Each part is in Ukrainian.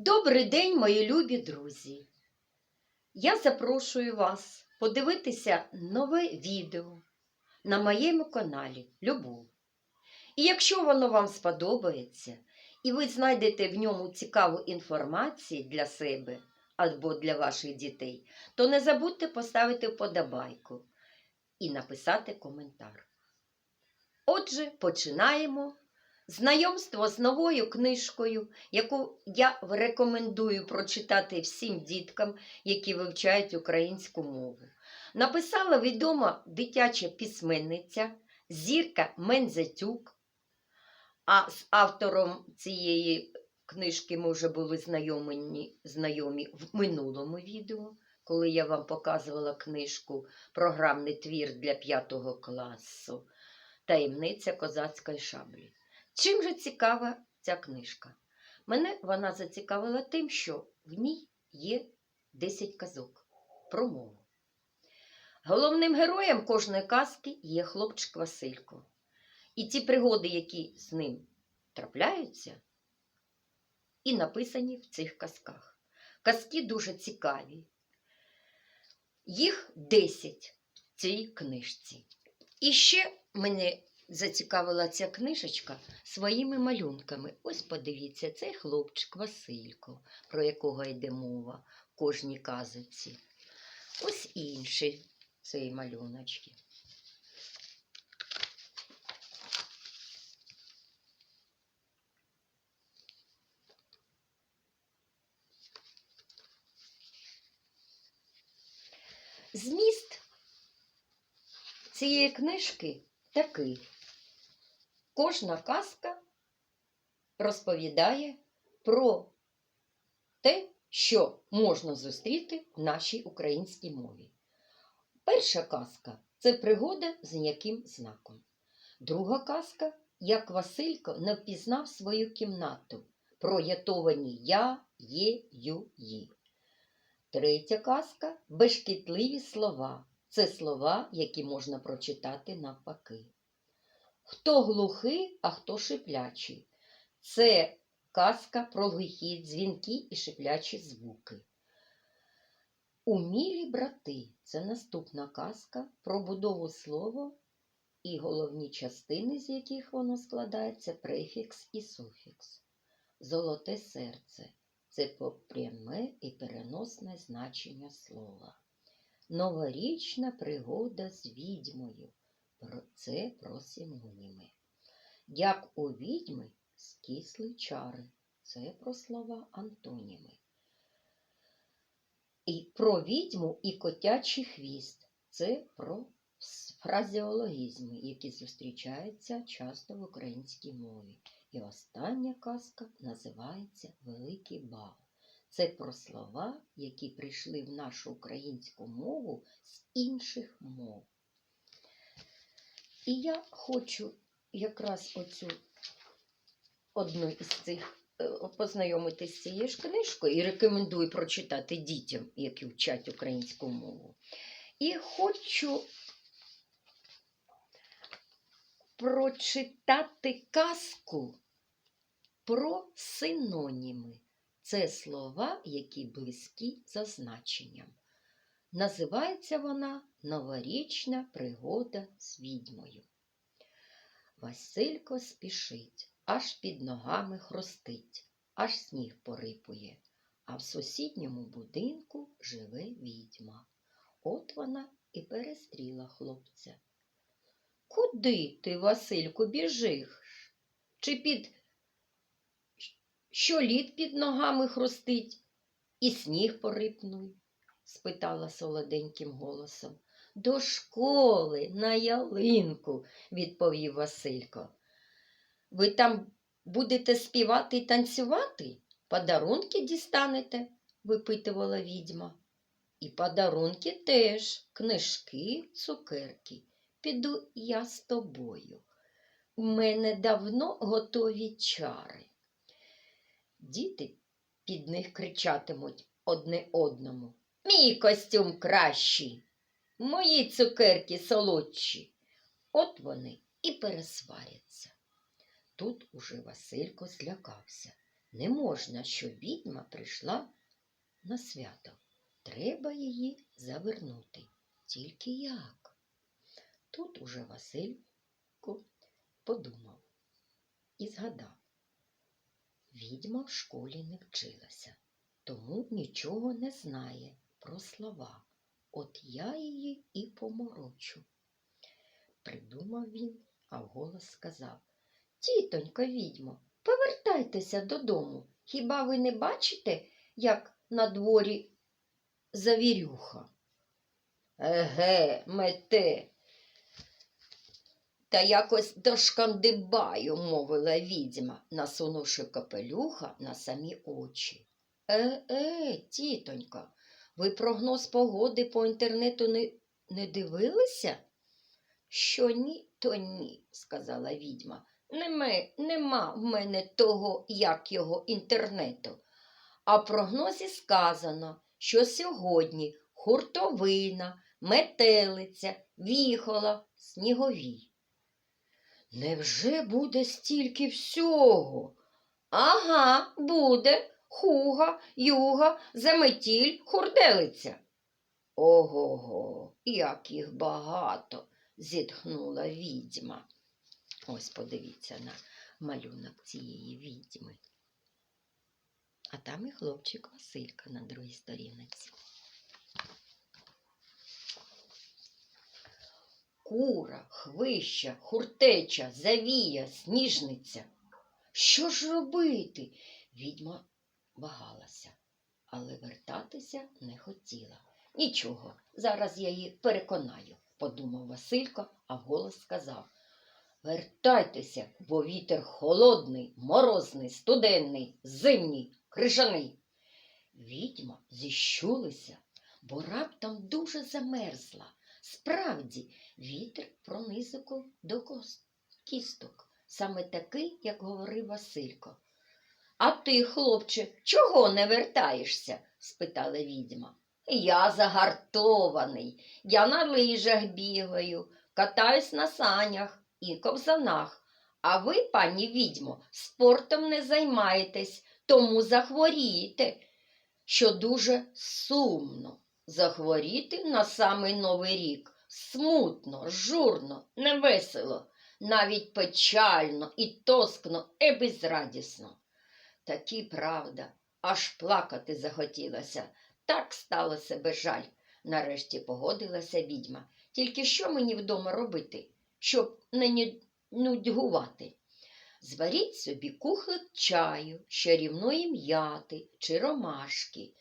Добрий день, мої любі друзі! Я запрошую вас подивитися нове відео на моєму каналі Любов. І якщо воно вам сподобається, і ви знайдете в ньому цікаву інформацію для себе або для ваших дітей, то не забудьте поставити вподобайку і написати коментар. Отже, починаємо знайомство з новою книжкою, яку я рекомендую прочитати всім діткам, які вивчають українську мову. Написала відома дитяча письменниця Зірка Мензатюк. А з автором цієї книжки ми вже були знайомі, знайомі в минулому відео, коли я вам показувала книжку Програмний твір для 5 класу Таємниця козацької шаблі. Чим же цікава ця книжка? Мене вона зацікавила тим, що в ній є 10 казок про мову. Головним героєм кожної казки є хлопчик Василько. І ті пригоди, які з ним трапляються, і написані в цих казках. Казки дуже цікаві. Їх 10 в цій книжці. І ще мене зацікавила ця книжечка своїми малюнками. Ось подивіться, цей хлопчик Василько, про якого йде мова в кожній казочці. Ось інші цієї малюночки. Зміст цієї книжки такий. Кожна казка розповідає про те, що можна зустріти в нашій українській мові. Перша казка це пригода з м'яким знаком. Друга казка як Василько не впізнав свою кімнату, проятовані я, є, ю, ї. Третя казка безшкітливі слова. Це слова, які можна прочитати навпаки. Хто глухий, а хто шиплячий. Це казка про глухі дзвінки і шиплячі звуки. Умілі брати це наступна казка про будову слова і головні частини, з яких воно складається префікс і суфікс. Золоте серце це пряме і переносне значення слова. Новорічна пригода з відьмою. Це про синоніми. Як у відьми скисли чари. Це про слова антоніми. І про відьму і котячий хвіст. Це про фразеологізми, які зустрічаються часто в українській мові. І остання казка називається Великий бал. Це про слова, які прийшли в нашу українську мову з інших мов. І я хочу якраз оцю одну із цих е, познайомитись з цією ж книжкою і рекомендую прочитати дітям, які вчать українську мову. І хочу прочитати казку про синоніми. Це слова, які близькі за значенням. Називається вона Новорічна пригода з відьмою. Василько спішить, аж під ногами хрустить, аж сніг порипує, а в сусідньому будинку живе відьма. От вона і перестріла хлопця. Куди ти, Васильку, біжиш? Чи під що лід під ногами хрустить і сніг порипнув? спитала солоденьким голосом. До школи на ялинку, відповів Василько. Ви там будете співати і танцювати? Подарунки дістанете? випитувала відьма. І подарунки теж, книжки, цукерки. Піду я з тобою. У мене давно готові чари. Діти під них кричатимуть одне одному. Мій костюм кращий, мої цукерки солодші. От вони і пересваряться. Тут уже Василько злякався. Не можна, щоб відьма прийшла на свято. Треба її завернути. Тільки як? Тут уже Василько подумав і згадав. Відьма в школі не вчилася, тому нічого не знає про слова. От я її і поморочу. Придумав він, а вголос сказав Тітонько відьмо, повертайтеся додому. Хіба ви не бачите, як на дворі завірюха? Еге, мете. Та якось дошкандибаю, мовила відьма, насунувши капелюха на самі очі. Е, е, тітонька, ви прогноз погоди по інтернету не, не дивилися? Що ні, то ні, сказала відьма. Неме, нема в мене того, як його інтернету. А в прогнозі сказано, що сьогодні хуртовина, метелиця, віхола, сніговій. Невже буде стільки всього? Ага, буде хуга, юга, заметіль, хурделиця. Ого-го, як їх багато, зітхнула відьма. Ось подивіться на малюнок цієї відьми. А там і хлопчик Василька на другій сторінці. Кура, хвища, хуртеча, завія, сніжниця. Що ж робити? Відьма вагалася, але вертатися не хотіла. Нічого, зараз я її переконаю, подумав Василько, а вголос сказав. Вертайтеся, бо вітер холодний, морозний, студенний, зимній, крижаний. Відьма зіщулися, бо раптом дуже замерзла. Справді, вітер пронизикав до кісток, саме такий, як говорив Василько. А ти, хлопче, чого не вертаєшся? спитала відьма. Я загартований, я на лижах бігаю, катаюсь на санях і ковзанах. А ви, пані відьмо, спортом не займаєтесь, тому захворієте, що дуже сумно. Захворіти на самий новий рік смутно, журно, невесело, навіть печально і тоскно, і безрадісно. Такі правда, аж плакати захотілося. Так стало себе жаль. Нарешті погодилася відьма. Тільки що мені вдома робити, щоб не нудьгувати? Зваріть собі кухлик чаю, чарівної м'яти чи ромашки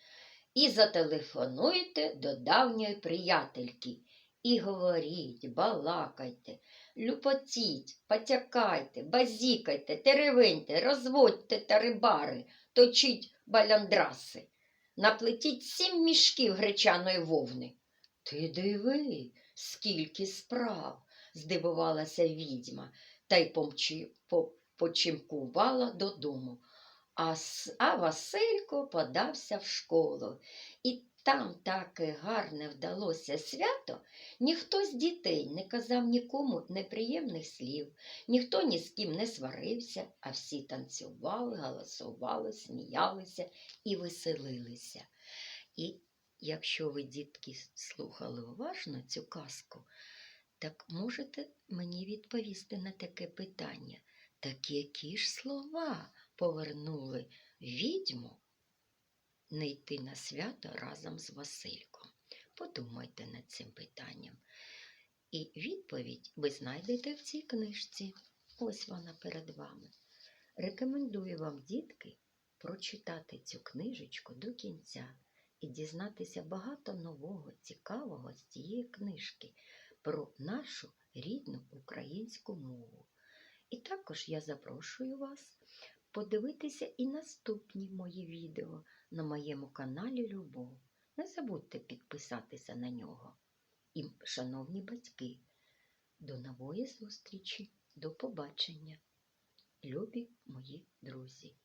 і зателефонуйте до давньої приятельки. І говоріть, балакайте, люпотіть, потякайте, базікайте, теревеньте, розводьте тарибари, точіть баляндраси, наплетіть сім мішків гречаної вовни. Ти диви, скільки справ, здивувалася відьма та й помчи, по, почимкувала додому. А, а Василько подався в школу. І там таке гарне вдалося свято, ніхто з дітей не казав нікому неприємних слів, ніхто ні з ким не сварився, а всі танцювали, галасували, сміялися і веселилися. І якщо ви, дітки, слухали уважно цю казку, так можете мені відповісти на таке питання. Так які ж слова повернули відьму не йти на свято разом з Васильком? Подумайте над цим питанням. І відповідь ви знайдете в цій книжці. Ось вона перед вами. Рекомендую вам, дітки, прочитати цю книжечку до кінця і дізнатися багато нового, цікавого з цієї книжки про нашу рідну українську мову. І також я запрошую вас подивитися і наступні мої відео на моєму каналі Любов. Не забудьте підписатися на нього. І, шановні батьки, до нової зустрічі, до побачення, любі мої друзі!